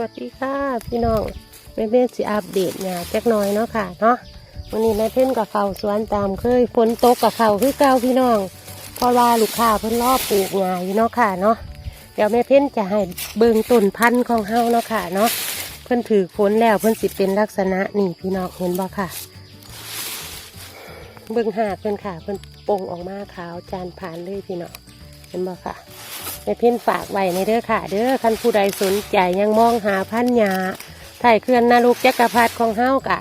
วัสดีค่ะพี่น้องแม่เพ่นสิอัปเดตหยาจักน่อยเนาะค่ะเนาะวันนี้แม่เพ่นกับเขาสวนตามเคยฝนตกกับเขาคือเก่าพี่น้องเพราะว่าลูกค้าเพิ่นรอบปลูกหยาอยู่เนาะค่ะเนาะเดี๋ยวแม่เพ่นจะให้เบิ่งต้นพันธุ์ของเฮาเนาะค่ะเนาะเพิ่นถือฝนแล้วเพิ่นสิเป็นลักษณะนี่พี่น้องเห็นบ่ค่ะ เบิ่งหากเพิ่นค่ะเพิ่นโป่งออกมาขาวจานผ่านเลยพี่น้องเห็นบ่ค่ะ ม่เพ่นฝากไว้ในเด้อค่ะ เด้อท่านผู้ใดสนใจยังมองหาพันยาไถ่เขื่อนนาลูกจักรพรรดิของเฮากะ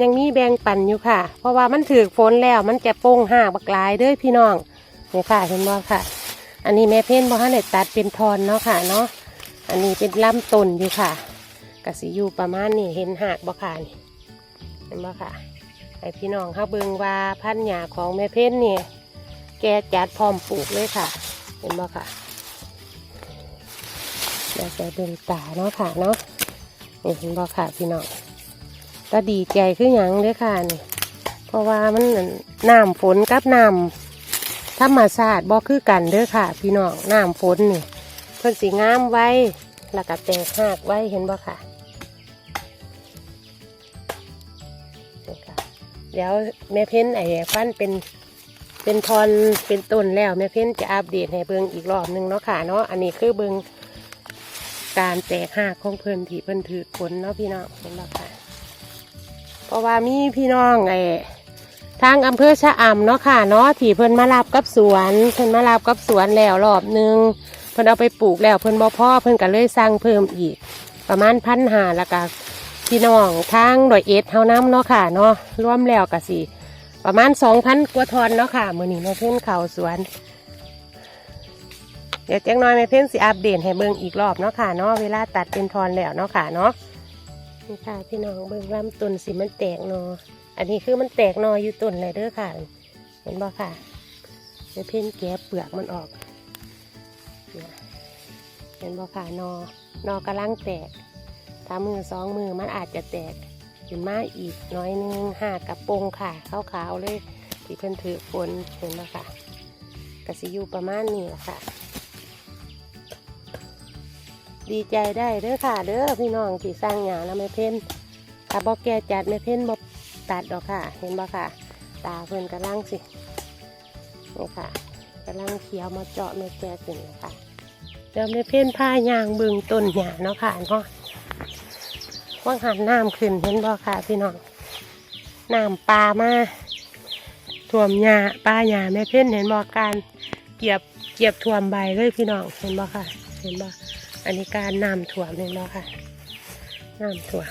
ยังมีแบงปันอยู่ค่ะ เพราะว่ามันถือฝนแล้วมันจะโป่งหากบักลายเด้อพี่น้องเนี่ยค่ะเห็นบ่ค่ะ อันนี้แม่เพ่นบ่ทันได้ตัดเป็นทอนเนาะค่ะเนาะอันนี้เป็นลำต้นอยู่ค่ะกสิอยู่ประมาณนี้เห็นหากบ่ค่ะนี่เห็นบ่ค่ะไอพี่น้องเขาเบิ่งว่าพันหยาของแม่เพ่นเนี่ยแกจัดพร้อมปลูกเลยค่ะ เห็นบ่ค่ะ เดี๋ยวจะเบิ่งตาเนาะค่ะเนาะนี่เห็นบ่ค่ะพี่น้องก็ดีใจคือหยังเด้อค่ะนี่เพราะว่ามันน้ำฝนกับน้ำธรรมชาติบ่คือกันเด้อค่ะ พี่น้องน้ำฝนนี่เพิ่นสีงามไว้แล้วก็แตกหากไว้เห็นบ่ค่ะนี่ค่ะเดี๋ยวแม่เพ้นไอ้ฟันเป็นเป็นทอนเป็นต้นแล้วแม่เพ้นจะอัปเดตให้เบิงอีกรอบหนึงเนาะค่ะเนาะอันนี้คือเบิ่ง การแตกหักของเพิ่นที่เพิ่นถือผลเนาะพี่น้องเห็นบ่ค่ะเพราะว่ามีพี่น้องไอ้ทางอำเภอชะอำเนาะค่ะเนาะที่เพิ่นมารับกับสวนเพิ่นมารับกับสวนแล้วรอบหนึงเพิ่นเอาไปปลูกแล้วเพิ่นบ่พอเพิ่นก็เลยสั่งเพิ่มอีก ประมาณพันหาล้วก็พี่น้องทางดอยเอ็ดเฮาน้ำเนาะค่ะเนาะร่วมแล้วก็สิประมาณสองพันกว่าทอนเนาะค่ะมื้อนี้มาเพิ่นเข้าสวน เดี๋ยวแจ้งน้อยแม่เพ้นสิอัปเดตให้เบิ่งอีกรอบเนาะค่ะเนาะเวลาตัดเป็นทอนแล้วเนาะค่ะเนาะนี่ค่ะพี่น้องเบิ่งลำต้นสิมันแตกนออันนี้คือมันแตกนออยู่ต้นเลยเด้อค่ะ เห็นบ่ค่ะแม่เพ้นแกะเปลือกมันออกเห็นบ่ค่ะนอนอกำลังแตกถ้ามือสองมือมันอาจจะแตกขึ้นมาอีกน้อยนึงห้ากระโปรงค่ะขาวๆเลยที่เพิ่นถือฝนเห็นบ่ค่ะกสิอยู่ประมาณนี้แหละค่ะ ดีใจได้เด้อค่ะเด้อพี่น้องที่สร้างหยาแล้วไม่เพ้นถ้าบอกแกจัดไม่เพ้นบอกตัดดอกค่ะ เห็นบ่ค่ะ ตาเพิ่นกำลังสินี่ค่ะกำลังเขียวมาเจาะไม่แก่ขึ้นค่ะเดี๋ยวไม่เพ้นผ้ายางบึงต้นหยาเนาะค่ะเนาะว่างหันน้ำขึ้นเห็นบ่ค่ะพี่น้องน้ำปลามาท่วมหญ้าปลาหญ้าแม่เพ้นเห็นบ่การเกียบเกียบท่วมใบเลยพี่น้องเห็นบ่ค่ะ เห็นบ่อั อันนี้การน้ำถ่วมเลยเนาะค่ะน้ำถ่วม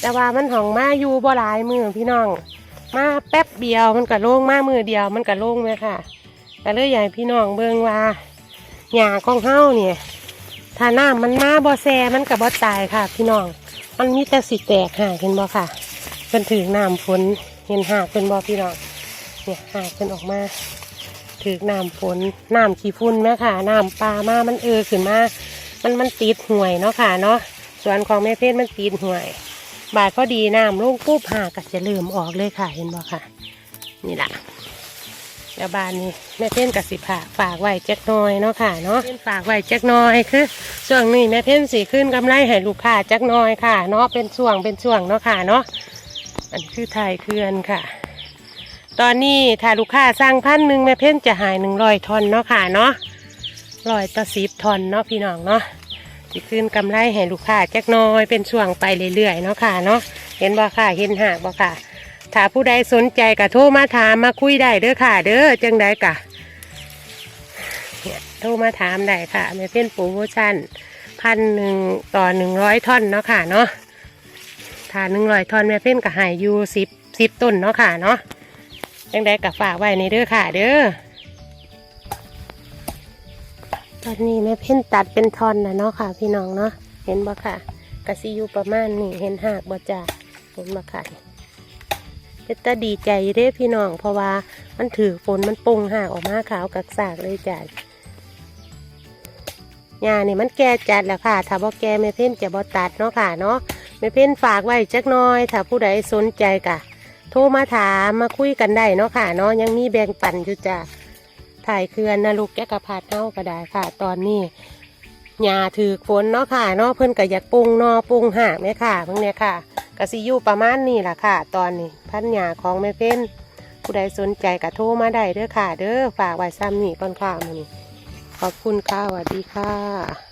แต่ว่ามันห่องมาอยู่บ่หลายมือพี่น้อง มาแป๊บเดียวมันก็โล่งมามือเดียวมันก็โล่งเลยค่ะแต่เลยใหญ่พี่น้องเบิ่งว่าหญ้าของเฮาเนี่ยถ้าน้ำมันมาบ่แซมันก็บ่ตายค่ะ พี่น้อง มันมีแต่สิแตกหากเห็นบ่ค่ะเพิ่นถือน้ำฝนเห็นหากเป็นบ่พี่น้องเนี่ยหากเป็นออกมาถือน้ำฝนน้ำขี้ฝุ่นไหมค่ะน้ำปลามามันเออขึ้นมา มันมันติดห่วยเนาะค่ะเนาะส่วนของแม่เพชรมันติดห่วย บาดพอดีน้ำลงปุ๊บหากัจะเริ่มออกเลยค่ะเห็นบ่ค่ะ นี่แหละแล้วบานนี้แม่เพ่นกับสิผาฝากไว้แจักหน้อยเนาะค่ะเนาะฝากไว้แจักหน้อยคือช่วงนี้แม่เพ่นสีขึ้นกำไรให้ลูกค้าจักหน้อยค่ะเนาะเป็นช่วงเป็นช่วงเนาะค่ะเนาะอันคือไทยเคือนค่ะ ตอนนี้ถ้าลูกค้าสั่งพันหนึ่งแม่เพ่นจะหายหนึ่งร้อยทอนเนาะค่ะเนาะ ร้อยต่อสิบทอนเนาะพี่น้องเนาะสิขึ้นกำไรให้ลูกค้าจักหน้อยเป็นช่วงไปเรื่อยๆเนาะค่ะเนาะเห็นบ่ค่ะเห็นหากบ่ค่ะถ้าผู้ใดสนใจก็โทรมาถามมาคุยได้เด้อค่ะ เด้อจังใดกะเนี่ยโทรมาถามได้ค่ะแม่เพ่นโปรโมชั่นพันหนึ่งต่อหนึ่งร้อยท่อนเนาะค่ะเนาะถ้าหนึ่งร้อยท่อนแม่เพ่นก็หายอยู่สิบสิบต้นเนาะค่ะเนาะยังได้กับฝากไว้ในเด้อค่ะ เด้อ ตอนนี้แม่เพ่นตัดเป็นทอนนะเนาะค่ะ พี่น้องเนาะเห็นบ่ค่ะกะซิยูประมาณนี้เห็นหากบ่จ่าเห็นบ่ค่ะเป็นตาดีใจเด้พี่น้อง เพราะว่ามันถือฝนมันปุงหากออกมาขาวกักสากเลยจ้ะยานี่มันแก่จัดแล้วค่ะ ถ้าบ่แก่แม่เพ่นจะบ่ตัดเนาะค่ะเนาะแม่เพ่นฝากไว้จักน้อย ถ้าผู้ใดสนใจกะ โทรมาถามมาคุยกันได้เนาะค่ะเนาะยังมีแบ่งปันอยู่จ้ะ ถ่ายเคือนนะลูกแกกระพาดเน่าก็ได้ค่ะ ตอนนี้หญ้าถือฝนเนาะค่ะเนาะเพิ่นก็อยากปรุงนอปรุงหากแม่ค่ะเพิ่งเนี่ยค่ะก็สิอยู่ประมาณนี้ล่ะค่ะ ตอนนี้พันหญ้าของแม่เพ้นผู้ใดสนใจก็โทรมาได้เด้อค่ะ เด้อฝากไว้ซ้ำนี่ก่อนค่ะมื้อนี้ขอบคุณค่ะสวัสดีค่ะ